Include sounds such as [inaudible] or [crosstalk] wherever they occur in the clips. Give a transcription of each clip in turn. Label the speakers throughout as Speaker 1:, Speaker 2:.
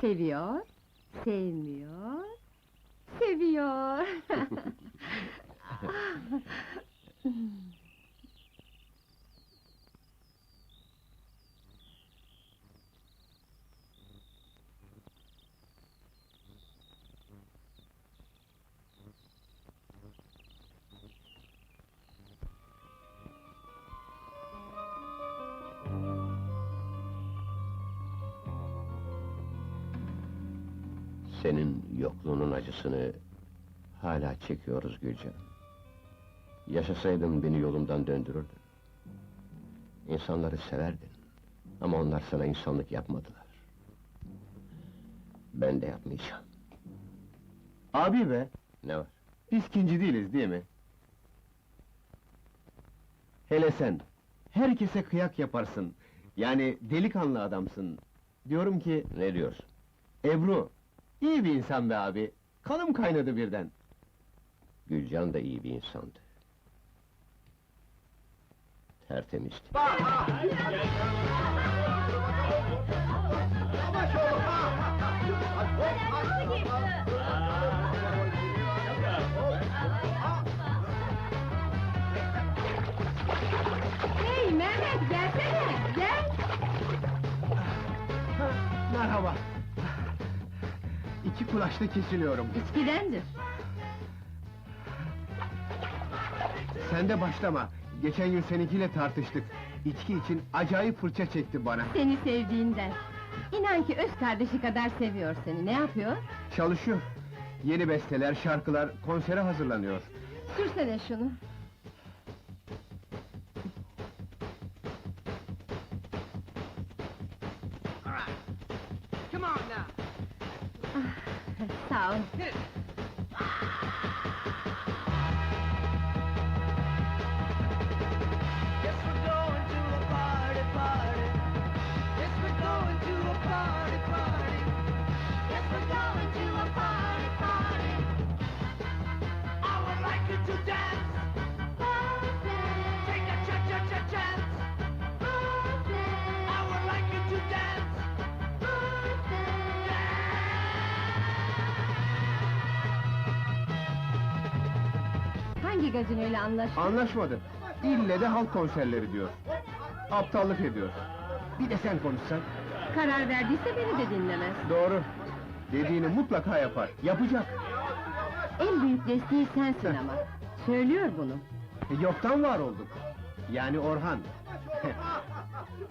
Speaker 1: Seviyor, sevmiyor, seviyor. [laughs] [laughs]
Speaker 2: Senin yokluğunun acısını hala çekiyoruz Gülcan. Yaşasaydın beni yolumdan döndürürdün. İnsanları severdin. Ama onlar sana insanlık yapmadılar. Ben de yapmayacağım.
Speaker 3: Abi be,
Speaker 2: Ne var?
Speaker 3: biz ikinci değiliz değil mi? Hele sen, herkese kıyak yaparsın. Yani delikanlı adamsın. Diyorum ki,
Speaker 2: Ne diyorsun?
Speaker 3: Ebru, iyi bir insan be abi. Kanım kaynadı birden.
Speaker 2: Gülcan da iyi bir insandı. Tertemizdi.
Speaker 1: hey Mehmet, gelsene, gel!
Speaker 3: Merhaba. İki kulaçta kesiliyorum.
Speaker 1: İçkidendir.
Speaker 3: Sen de başlama. Geçen gün seninkiyle tartıştık. İçki için acayip fırça çekti bana.
Speaker 1: Seni sevdiğinden. İnan ki öz kardeşi kadar seviyor seni, ne yapıyor?
Speaker 3: Çalışıyor. Yeni besteler, şarkılar, konsere hazırlanıyor.
Speaker 1: Sürsene şunu.
Speaker 4: Come on now. 啊
Speaker 1: Hangi gazinoyla anlaştın?
Speaker 3: Anlaşmadı. İlle de halk konserleri diyor. Aptallık ediyor. Bir de sen konuşsan.
Speaker 1: Karar verdiyse beni de dinlemez.
Speaker 3: Doğru. Dediğini mutlaka yapar. Yapacak.
Speaker 1: En büyük desteği sensin ama. Söylüyor bunu.
Speaker 3: E, Yoktan var olduk. Yani Orhan.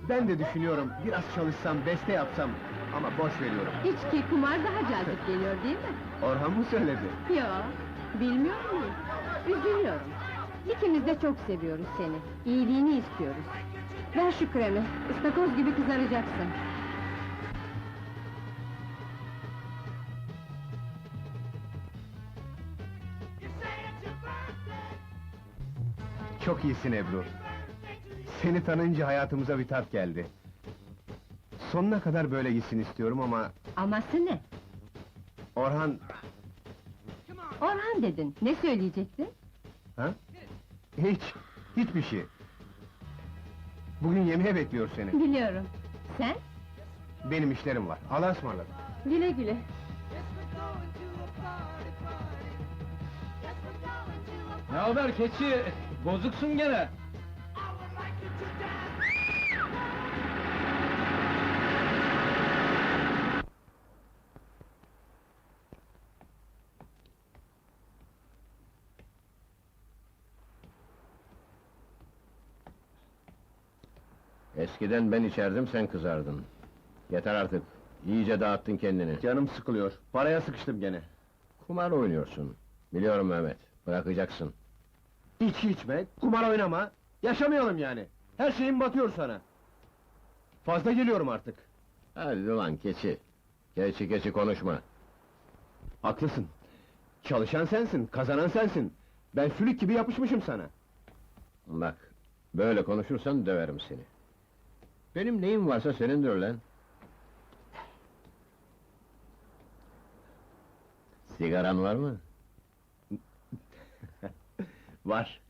Speaker 3: ben de düşünüyorum biraz çalışsam, beste yapsam ama boş veriyorum.
Speaker 1: İçki, kumar daha cazip geliyor değil mi?
Speaker 3: Orhan mı söyledi?
Speaker 1: Yo, bilmiyor muyum? Üzülüyorum. İkimiz de çok seviyoruz seni. İyiliğini istiyoruz. Ver şu kremi, ıstakoz gibi kızaracaksın.
Speaker 3: Çok iyisin Ebru. Seni tanınca hayatımıza bir tat geldi. Sonuna kadar böyle gitsin istiyorum ama
Speaker 1: Aması ne?
Speaker 3: Orhan...
Speaker 1: Orhan dedin, ne söyleyecektin?
Speaker 3: Ha? Hiç, hiçbir şey. Bugün yemeğe bekliyor seni.
Speaker 1: Biliyorum. Sen?
Speaker 3: Benim işlerim var. Allah'a ısmarladık.
Speaker 1: Güle güle.
Speaker 5: Ne haber keçi? Bozuksun gene.
Speaker 2: Eskiden ben içerdim, sen kızardın. Yeter artık. İyice dağıttın kendini.
Speaker 3: Canım sıkılıyor. Paraya sıkıştım gene.
Speaker 2: Kumar oynuyorsun. Biliyorum Mehmet. Bırakacaksın.
Speaker 3: İçki içme, kumar oynama. Yaşamayalım yani. Her şeyim batıyor sana. Fazla geliyorum artık.
Speaker 2: Hadi ulan keçi. Keçi keçi konuşma.
Speaker 3: Haklısın. Çalışan sensin, kazanan sensin. Ben sülük gibi yapışmışım sana.
Speaker 2: Bak, böyle konuşursan döverim seni. Benim neyim varsa senindir lan. Sigaran var mı? [laughs]
Speaker 3: var.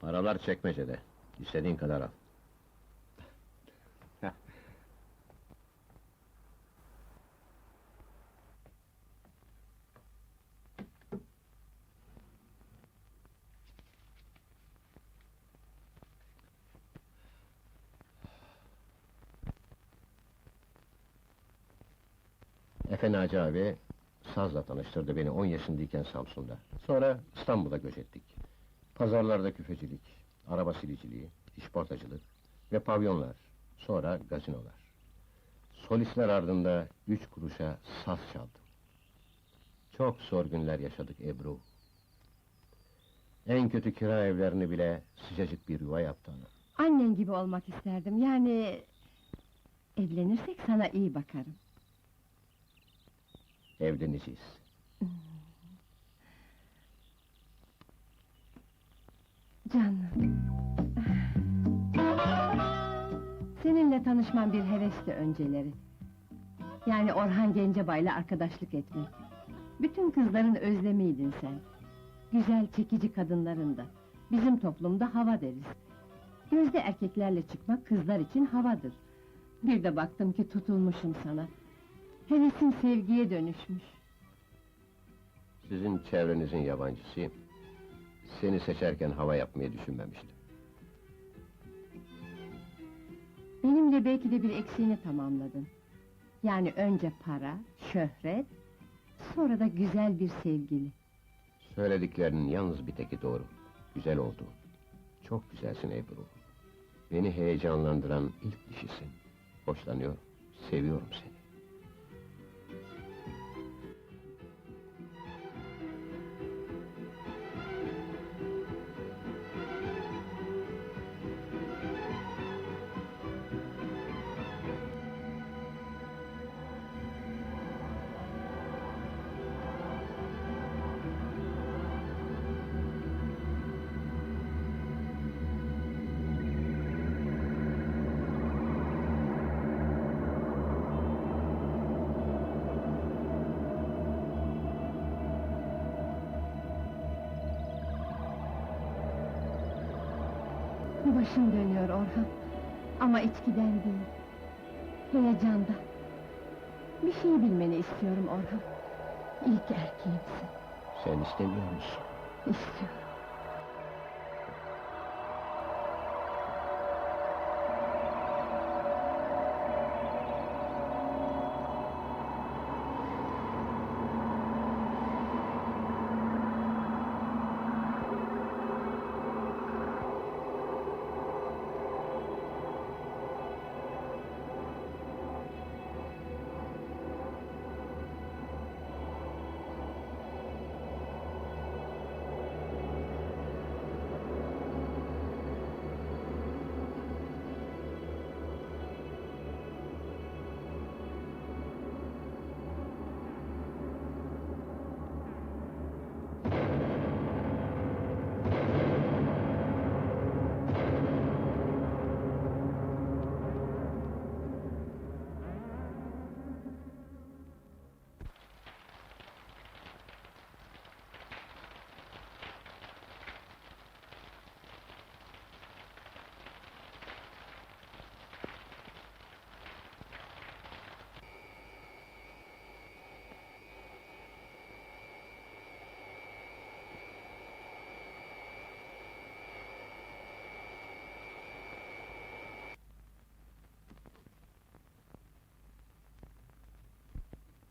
Speaker 2: Paralar çekmecede. İstediğin kadar al. Efe Naci abi sazla tanıştırdı beni 10 yaşındayken Samsun'da. Sonra İstanbul'a göç ettik. Pazarlarda küfecilik, araba siliciliği, işportacılık ve pavyonlar, sonra gazinolar. Solistler ardında üç kuruşa saz çaldım. Çok zor günler yaşadık Ebru. En kötü kira evlerini bile sıcacık bir yuva yaptı ana.
Speaker 1: Annen gibi olmak isterdim, yani... Evlenirsek sana iyi bakarım.
Speaker 2: Evleneceğiz.
Speaker 1: Canım. Seninle tanışmam bir hevesti önceleri. Yani Orhan Gencebay'la arkadaşlık etmek. Bütün kızların özlemiydin sen. Güzel, çekici kadınların da. Bizim toplumda hava deriz. Gözde erkeklerle çıkmak kızlar için havadır. Bir de baktım ki tutulmuşum sana. Hevesim sevgiye dönüşmüş.
Speaker 2: Sizin çevrenizin yabancısıyım. Seni seçerken hava yapmayı düşünmemiştim.
Speaker 1: Benimle belki de bir eksiğini tamamladın. Yani önce para, şöhret, sonra da güzel bir sevgili.
Speaker 2: Söylediklerinin yalnız bir teki doğru. Güzel oldu. Çok güzelsin Ebru. Beni heyecanlandıran ilk dişisin. Hoşlanıyorum, seviyorum seni.
Speaker 1: Başım dönüyor Orhan. Ama içkiden değil. Heyecandan. Bir şey bilmeni istiyorum Orhan. İlk erkeğimsin.
Speaker 2: Sen istemiyor musun?
Speaker 1: İstiyorum.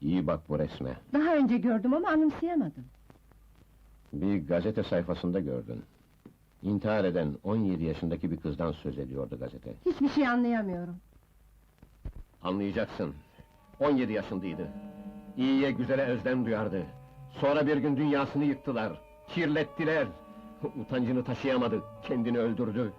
Speaker 2: İyi bak bu resme.
Speaker 1: Daha önce gördüm ama anımsayamadım.
Speaker 2: Bir gazete sayfasında gördün. İntihar eden 17 yaşındaki bir kızdan söz ediyordu gazete.
Speaker 1: Hiçbir şey anlayamıyorum.
Speaker 2: Anlayacaksın. 17 yaşındaydı. İyiye güzele özlem duyardı. Sonra bir gün dünyasını yıktılar. Kirlettiler. [laughs] Utancını taşıyamadı. Kendini öldürdü.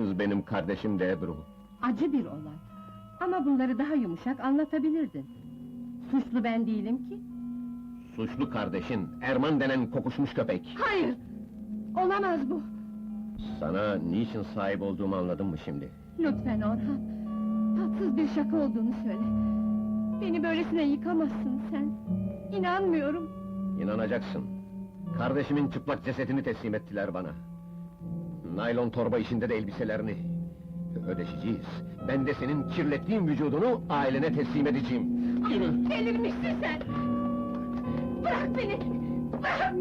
Speaker 2: Kız benim kardeşim de Ebru.
Speaker 1: Acı bir olay. Ama bunları daha yumuşak anlatabilirdin. Suçlu ben değilim ki.
Speaker 2: Suçlu kardeşin, Erman denen kokuşmuş köpek.
Speaker 1: Hayır! Olamaz bu!
Speaker 2: Sana niçin sahip olduğumu anladın mı şimdi?
Speaker 1: Lütfen Orhan! Tatsız bir şaka olduğunu söyle. Beni böylesine yıkamazsın sen. İnanmıyorum.
Speaker 2: İnanacaksın. Kardeşimin çıplak cesetini teslim ettiler bana. Naylon torba içinde de elbiselerini. Ödeşeceğiz. Ben de senin kirlettiğin vücudunu ailene teslim edeceğim. Yürü!
Speaker 1: Delirmişsin sen! Bırak beni! Bırak!